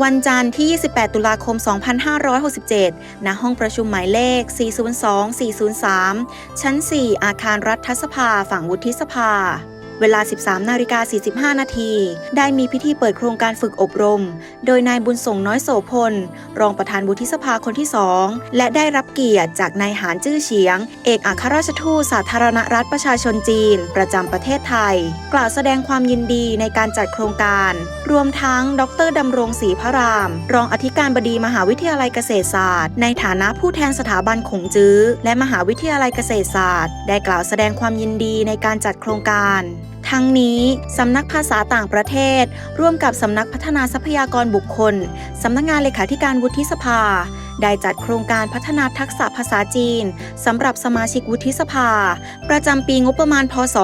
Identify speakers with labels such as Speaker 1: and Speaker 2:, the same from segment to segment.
Speaker 1: วันจันทร์ที่ 28 ตุลาคม 2567 ณ ห้องประชุมหมายเลข 402-403 ชั้น 4 อาคารรัฐสภา ฝั่งวุฒิสภา เวลา 13นาฬิกา45 นาที ได้มีพิธีเปิดโครงการฝึกอบรม โดยนายบุญส่งน้อยโสพล รองประธานวุฒิสภาคนที่2และได้รับเกียรติจากนายหานจื้อเฉียง เอกอัครราชทูตสาธารณรัฐประชาชนจีน ประจำประเทศไทย กล่าวแสดงความยินดีในการจัดโครงการ รวมทั้ง ดรดำรงศรีพระราม รองอธิการบดีมหาวิทยาลัยเกษตรศาสตร์ ในฐานะผู้แทนสถาบันขงจื้อและมหาวิทยาลัยเกษตรศาสตร์ ได้กล่าวแสดงความยินดีในการจัดโครงการ ทั้งนี้ สำนักภาษาต่างประเทศ ร่วมกับสำนักพัฒนาทรัพยากรบุคคล สำนักงานเลขาธิการวุฒิสภาได้จัดโครงการพัฒนาทักษะภาษาจีนสำหรับสมาชิกวุฒิสภา ประจำปีงบประมาณ พศ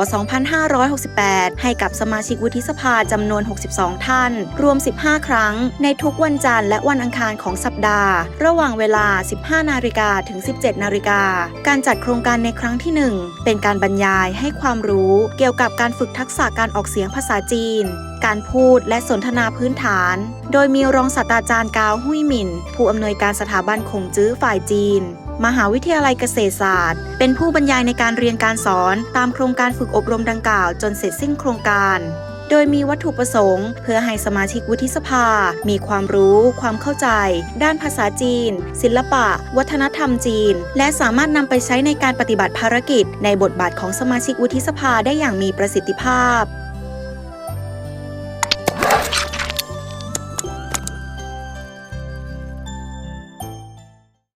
Speaker 1: 2568 ให้กับสมาชิกวุฒิสภาจำนวน 62 ท่าน รวม 15 ครั้ง ในทุกวันจันทร์และวันอังคารของสัปดาห์ ระหว่างเวลา 15 นาฬิกาถึง 17 นาฬิกา การจัดโครงการในครั้งที่ 1 เป็นการบรรยายให้ความรู้เกี่ยวกับการฝึกทักษะการออกเสียงภาษาจีนการพูดและสนทนาพื้นฐาน โดยมีรองศาสตราจารย์กาวหุยหมิน ผู้อำนวยการสถาบันคงจื้อฝ่ายจีน มหาวิทยาลัยเกษตรศาสตร์ เป็นผู้บรรยายในการเรียนการสอนตามโครงการฝึกอบรมดังกล่าวจนเสร็จสิ้นโครงการโดยมีวัตถุประสงค์ เพื่อให้สมาชิกวุฒิสภา มีความรู้ ความเข้าใจ ด้านภาษาจีน ศิลปะ วัฒนธรรมจีน และสามารถนำไปใช้ในการปฏิบัติภารกิจ ในบทบาทของสมาชิกวุฒิสภาได้อย่างมีประสิทธิภาพ